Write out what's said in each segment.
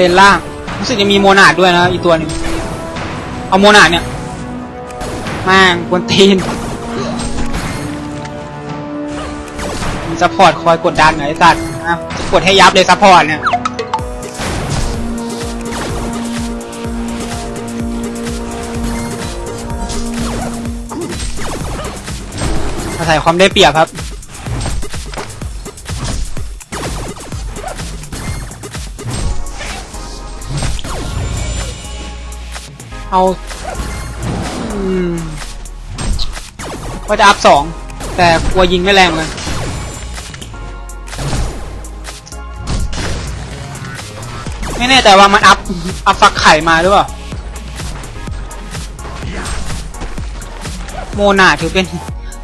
เลนล่างรู้สึกจะมีโมนาดด้วยนะอีกตัวนึงเอาโมนาดเนี่ยแม่งกวนตีนมีซัพพอร์ตคอยกดดันหน่อยไอ้สัตว์นะจะกดให้ยับเลยซัพพอร์ตเนี่ยอาศัยความได้เปรียบครับ เอาอืมว่าจะอัพสองแต่กลัวยิงไม่แรงเหมือนกันไม่แน่ใจว่ามันอัพอัพฟักไข่มาหรือเปล่าโมนาถือเป็น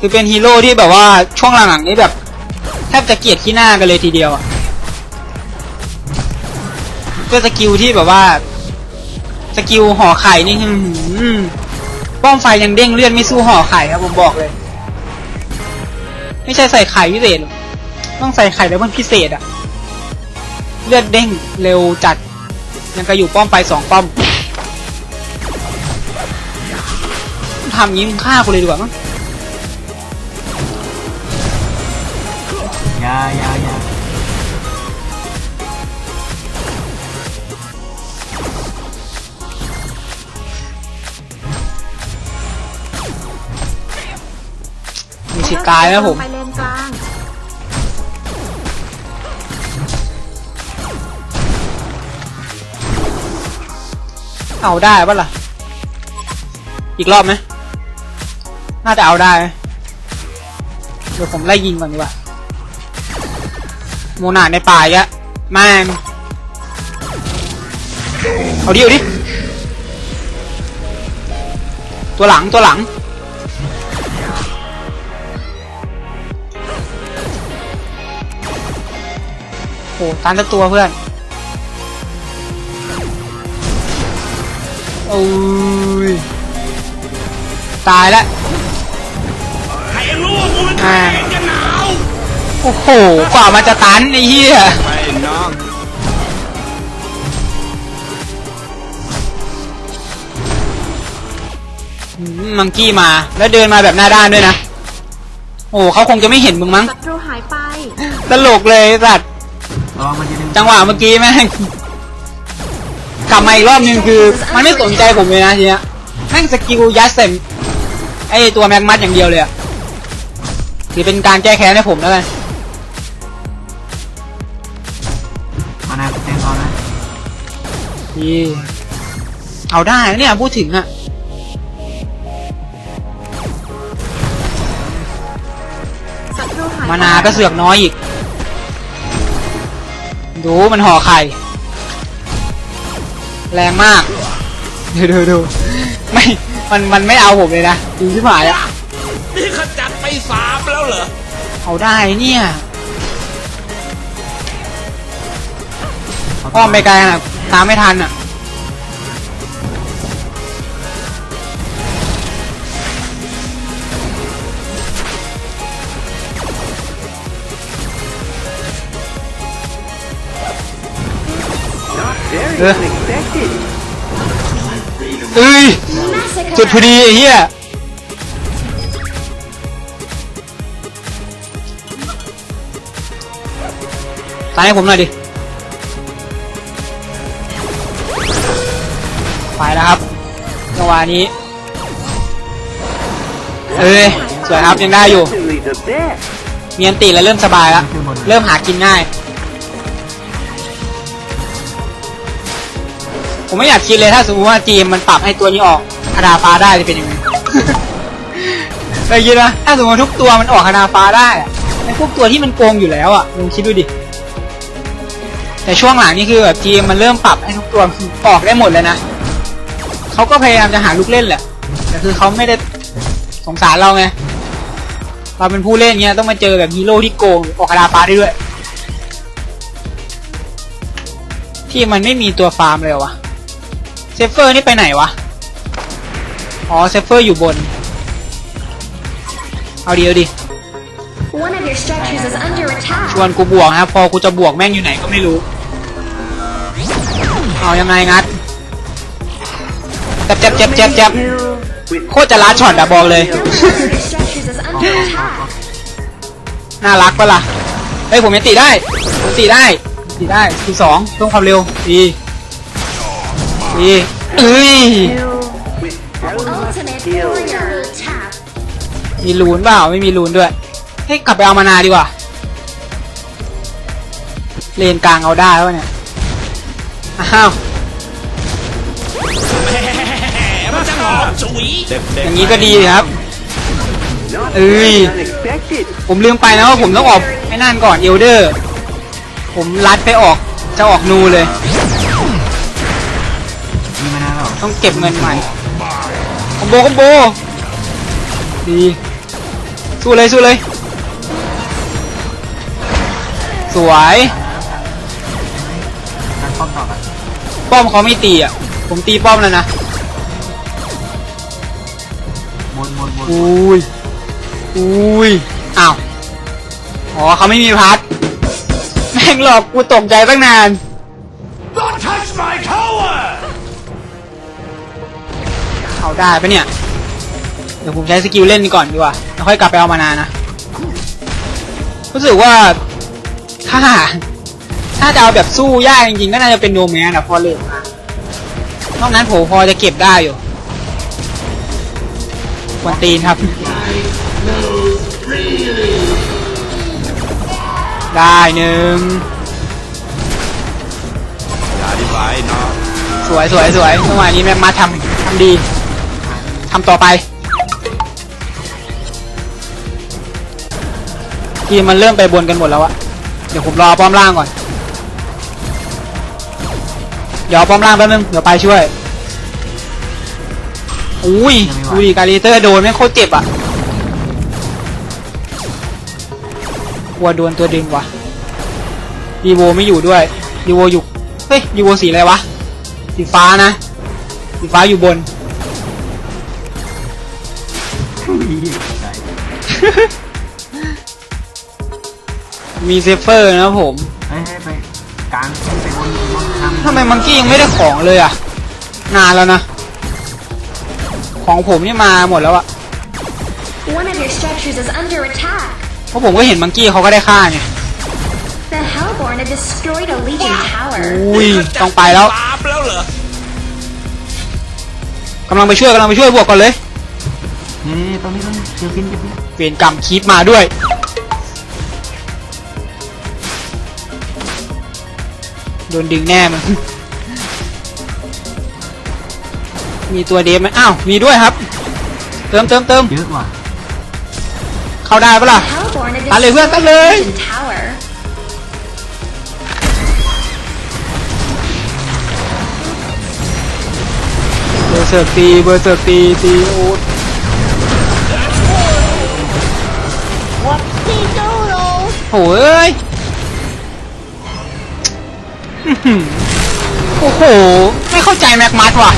คือเป็นฮีโร่ที่แบบว่าช่วงหลังๆนี้แบบ แทบจะเกลียดขี้หน้ากันเลยทีเดียวอะด้วยสกิลที่แบบว่า สกิลห่อไข่นี่หืมป้อมไฟยังเด้งเลื่อนไม่สู้ห่อไข่ครับผมบอกเลย ไม่ใช่ใส่ไข่พิเศษ ต้องใส่ไข่แล้วมันพิเศษอะเลือดเด้งเร็วจัด ยังกระอยู่ป้อมไปสองป้อมทำย่างนี้มึงฆ่ากูเลยดีกว่ามั้งอยาอยายา สิทธิ์กายนะผม ไปเลนกลางเอาได้ปะล่ะ อีกรอบไหมน่าจะเอาได้ไหมเดี๋ยวผมไล่ยิงก่อนดีกว่าโมนาในป่าอีกอะแม่งเอาดิเอาดิตัวหลังตัวหลัง โอ้ตันจะตัวเพื่อนโอ้ยตายแล้วใครรู้ว่ากูเป็นใครจะหนาวโอ้โหกว่ามันจะตันไอ้เหี้ยไปน้องอืมมังกี้มาแล้วเดินมาแบบหน้าด้านด้วยนะ โอ้เขาคงจะไม่เห็นมึงมั้งศัตรูหายไป ตลกเลยไอ้สัตว์ ระวังมันจะดึงจังหวะเมื่อกี้แม่งกลับมาอีกรอบนึงคือ มันไม่สนใจผมเลยนะทีเนี้ยแม่งสกิลยัดเซมไอตัวแม็กมัดอย่างเดียวเลยอะถือเป็นการแก้แค้นให้ผมแล้วกันมานาแทงเอานะนี่เอาได้นะเนี่ยพูดถึงอะศัตรูหายไปมานาก็เสือกน้อยอีก ดูมันห่อไข่ แรงมาก ดูดูดูไม่ มัน มันไม่เอาผมเลยนะดูที่หมายอะนี่ขจัดไปสามแล้วเหรอ เอาได้เนี่ยเขาอ้อมไปไกลอะตามไม่ทันอะ เออเอ้ยจุดพอดีไอ้เหี้ยตายให้ผมหน่อยดิไปแล้วครับจังหวะนี้เอ้ยสวยครับยังได้อยู่เมีอันตีแล้วเริ่มสบายแล้วเริ่มหากินง่าย ผมไม่อยากคิดเลยถ้าสมมติว่าจีมมันปรับให้ตัวนี้ออกคาดาฟ้าได้จะเป็นยังไงเคยคิดนะถ้าสมมติทุกตัวมันออกคาดาฟ้าได้อะในพวกตัวที่มันโกงอยู่แล้วอะลองคิดดูดิแต่ช่วงหลังนี่คือแบบจีมมันเริ่มปรับให้ทุกตัวออกได้หมดเลยนะเขาก็พยายามจะหาลูกเล่นแหละแต่คือเขาไม่ได้สงสารเราไงเราเป็นผู้เล่นเงี้ยต้องมาเจอแบบฮีโร่ที่โกงออกคาดาฟ้าได้ด้วยที่มันไม่มีตัวฟาร์มเลยวะ เซฟเฟอร์นี่ไปไหนวะ อ๋อเซฟเฟอร์อยู่บน เอาดีเอาดี One of your structures is under attack ชวนกูบวกนะครับพอกูจะบวกแม่งอยู่ไหนก็ไม่รู้ เอายังไงงัดเจ็บเจ็บเจ็บเจ็บเจ็บโคตรจะล้าช็อตอะบอกเลย One of your structures is under attack. น่ารักปะล่ะ เฮ้ยผมยังตีได้ผมตีได้ตีได้ทีสองเพิ่มความเร็วดีดี เอ้ยมีรูนเปล่าไม่มีรูนด้วยเฮ้ยกลับไปเอามานาดีกว่า เลนกลางเอาได้แล้วเนี่ยอ้าวอย่างนี้ก็ดีครับเอ้ยผมลืมไปนะว่าผมต้องออกไอ้นั่นก่อนเอลเดอร์ ผมลัดไปออกจะออกนูเลย ต้องเก็บเงินใหม่คอมโบคอมโบดีสู้เลยสู้เลย สวยการป้อมต่อไปป้อมเขาไม่ตีอะ ผมตีป้อมแล้วนะบนบนบนอุ้ยอุ้ยอ้าวอ๋อเขาไม่มีพัด แม่งหลอกกูตกใจตั้งนาน ได้ปะเนี่ย เดี๋ยวผมใช้สกิลเล่นก่อนดีกว่า แล้วค่อยกลับไปเอามานานะ รู้สึกว่า ถ้า ถ้าจะเอาแบบสู้ยากจริงๆ ก็น่าจะเป็นโนแมนอะพอเลิกมานอกนั้นผมพอจะเก็บได้อยู่ควนตีนครับ ได้หนึ่งสวยสวยสวยเมื่อวานนี้แม่มาทำทำดีำต่อไป ทีมมันเริ่มไปบนกันหมดแล้วอะเดี๋ยวผมรอป้อมล่างก่อน เดี๋ยวเอาป้อมล่างแป๊บนึง เดี๋ยวไปช่วย อุ้ยดูดิการีเตอร์โดนไม่งโคตรเจ็บอะกลัวโดนตัวดึงว่ะดีโวไม่อยู่ด้วยดีโวอยู่ เฮ้ยดีโวสีอะไรวะ สีฟ้านะ สีฟ้าอยู่บน มีเซฟเฟอร์นะครับผมเฮ้ยให้ไปกลางขึ้นไปบนบนทางทำไมมังกี้ยังไม่ได้ของเลยอะ นานแล้วนะ ของผมนี่มาหมดแล้วอะ One of your structures is under attack. เพราะผมก็เห็นมังกี้เขาก็ได้ค่าไง The Hellborn have destroyed a Legion tower. อุ้ยต้องไปแล้วตามแล้วเหรอกำลังไปช่วยกำลังไปช่วยบวกก่อนเลย นี่ตรงนี้ตรงนี้เจอฟินเจอฟินเปลี่ยนกรรมคีปมาด้วย โดนดึงแน่มัน มีตัวเดฟไหมอ้าว มีด้วยครับ เติมเติมเติมเยอะว่ะเข้าได้ปะล่ะ Hellborn have ตัดเลยเพื่อน destroyed ตัดเลย a Legion tower. เบอร์เซิร์กตี เบอร์เซิร์กตี ตีโอ้โเอ้ยอื้อหือโอ้โห ไม่เข้าใจแม็กมัดว่ะ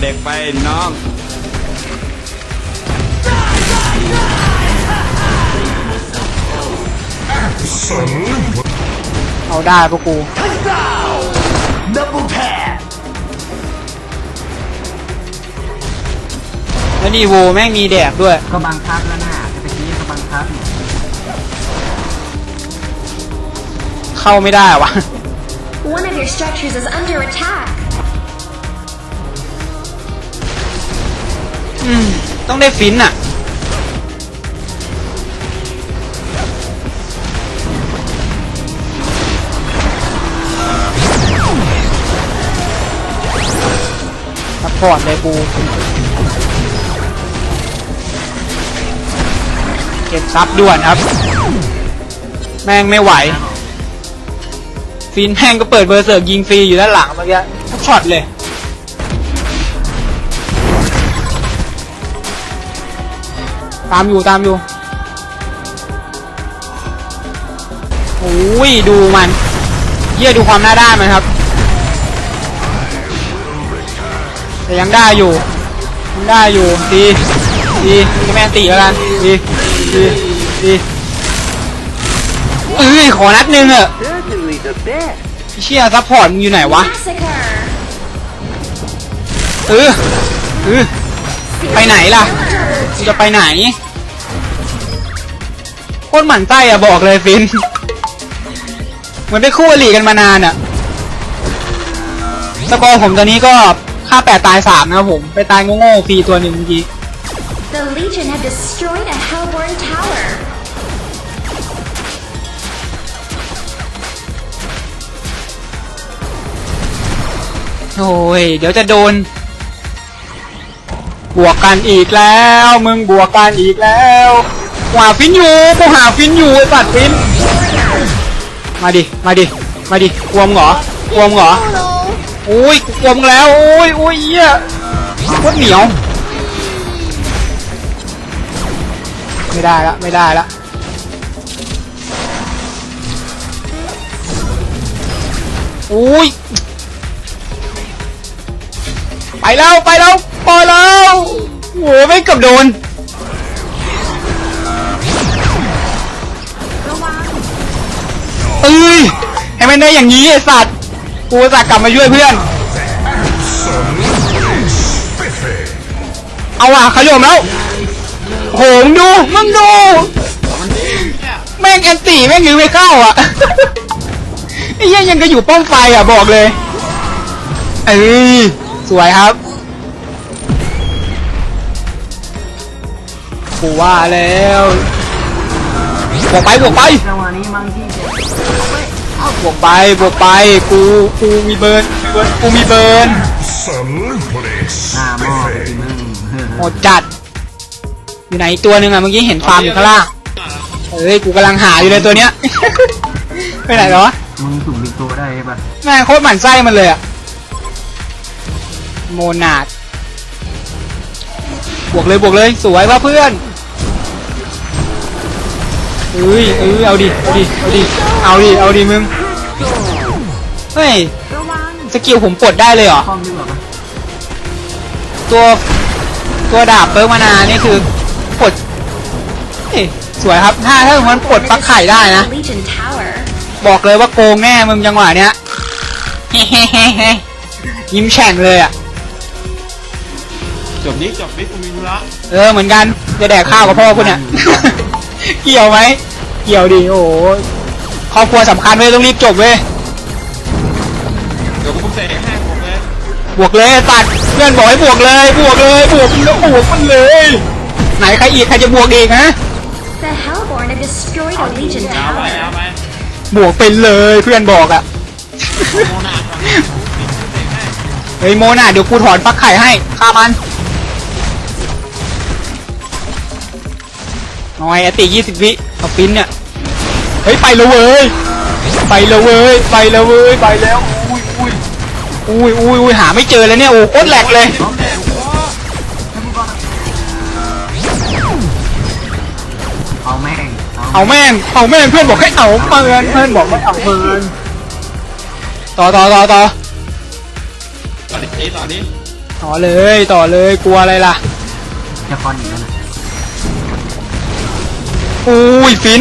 เด็กๆไปน้องเอาได้พวกกู Double tap แล้วดีโวแม่งมีแดกด้วย ก็บังคับแล้วนะ เข้าไม่ได้วะ One of your structures is under attack. อืม ต้องได้ฟินอะซัพพอร์ตเลยกู เก็บซับด่วนครับ แม่งไม่ไหว ฟินแม่งก็เปิดเบอร์เสิร์กยิงฟรีอยู่ด้านหลังเมื่อกี้ทุกช็อตเลย ตามอยู่ตามอยู่โอ้ยดูมันเยี่ยดูความหน้าด้านมันครับ แต่ยังได้อยู่ยังได้อยู่ดีดีก็แมนตีแล้วกันดีดีดีเอ้ยขอนัดหนึงเถอะ Certainly the best. เชี่ยซัพพอร์ตมึงอยู่ไหนวะ Massacre. เออเออไปไหนล่ะมึงจะไปไหนโคตรหมั่นไส้อะบอกเลยฟิน เหมือนได้คู่อริกันมานานอะสกอร์ผมตอนนี้ก็ค่าแปดตายสามนะครับผม ไปตายโง่ๆฟรีตัวหนึ่งเมื่อกี้ The Legion have destroyed a Hellborn tower. โอ้ยเดี๋ยวจะโดน บวกกันอีกแล้ว มึงบวกกันอีกแล้วหาฟินอยู่กูหาฟินอยู่ไอ้สัตว์ฟิน มาดิ มาดิ มาดิกลัวมเหรอกลัวมเหรอโอ้ยกลัวมแล้วโอ้ยโอ้ยเหี้ยโคตรเหนียว ไม่ได้ละไม่ได้ละโอ้ย ไปแล้วไปแล้วปล่อยแล้วโอ้ไม่เกับโดนเอ้ยให้มันได้อย่างนี้ไอสัตว์กูอุตสัตว์กลับมาช่วยเพื่อน เอาว่ะขยมแล้วโหมดูมึงดูแม่งแอนตี้แม่งยืนไม่เข้าอะไอ้ยังยังก็อยู่ป้อมไฟอะบอกเลยเอ้ย สวยครับกูว่าแล้วบวกไปบวกไปจังหวะนี้มังที่เจ็บบวกไปบวกไปกูกูมีเบิร์นเบิร์นกูมีเบิร์น Saludos. หน้าหม้อไปสิมึงเฮ้อหมดจัด อยู่ไหนอีกตัวหนึ่งอะเมื่อกี้เห็นฟาร์มอยู่ข้างล่างเฮ้ยกูกำลังหาอยู่เลยตัวเนี้ยไปไหนแล้ววะมึงสุ่มอีกตัวได้ปะแม่งโคตรหมั่นไส้มันเลยอะ โมนาดบวกเลยบวกเลยสวยว่ะเพื่อนเอ้ยเอ้ยเอาดิเอาดิเอาดิเอาดิเอาดิมึงเฮ้ยสกิลผมปลดได้เลยเหรอตัวตัวดาบเปิร์มานานี่คือปลดเฮ้ยสวยครับถ้าถ้ามันปลดปักไข่ได้นะ บอกเลยว่าโกงแน่มึงจังหวะเนี้ยเฮ้ๆยิ้มแฉ่งเลยอะ จบนี้จบนี้กูมีธุระเออเหมือนกันจะแดกข้าวกับพ่อคุณเนี่ย เกี่ยวไหมเกี่ยวดิโอ้โหครอบครัวสำคัญเว้ยต้องรีบจบเว้ยเดี๋ยวกูเสกให้ผมเลยบวกเลยตัดเพื่อนบอกให้บวกเลยบวกเลยบวกแล้วบวกมันเลย ไหนใครอีกใครจะบวกอีกฮะ The Hellborn have destroyed a Legion เอาไปเอา tower. ไปบวกไปเลยเพื่อนบอกอะโมนาก่อนปิดเสกให้เฮ้ยโมน่ะเดี๋ยวกูถอนฟักไข่ให้ฆ่ามัน น้อยอติยี่สิบวิเอาฟินเนี่ย เฮ้ย ไปแล้วเว้ย ไปแล้วเว้ย ไปแล้วเว้ย ไปแล้ว อุ้ยอุ้ยอุ้ยอุ้ยอุ้ยหาไม่เจอแล้วเนี่ย โอ้โคตรแหลกเลย เอาแม่งเอาแม่ง เอาแม่ง เพื่อนบอกให้เอาเมินเพื่อนบอกให้เอาเมินต่อต่อต่อต่อต่อดิต่อดิต่อเลย ต่อเลย กลัวอะไรล่ะ จะคอนอีกแล้วนะ อุ้ยฟิน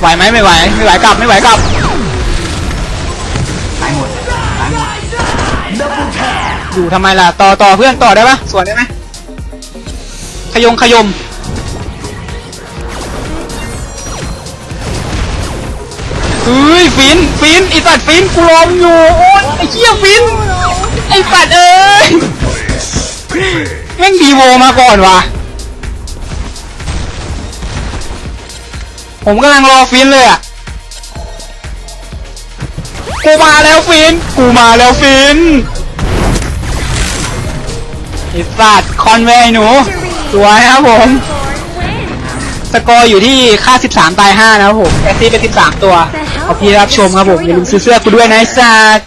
ไหวไหมไม่ไหวไม่ไหวกลับไม่ไหวกลับตายหมดตายหมดอยู่ทำไมล่ะต่อต่อเพื่อนต่อได้ปะสวนได้ไหมขยงขยมเฮ้ยฟินฟินไอสัตว์ฟินกูรอมอยู่โอ้ยไอเหี้ยฟินไอสัตว์เอ้ย แม่งดีโวมาก่อนวะผมกำลังรอฟินเลยอะ กูมาแล้วฟิน กูมาแล้วฟินไอสัตว์คอนเวย์หนู สวยครับผม สกอร์อยู่ที่ค่า 13 ตาย 5 นะครับผมแอสซี่เป็น 13 ตัว ขอบคีรับชมครับผม อย่าลืมซื้อเสื้อกูด้วยนะไอ้สัตว์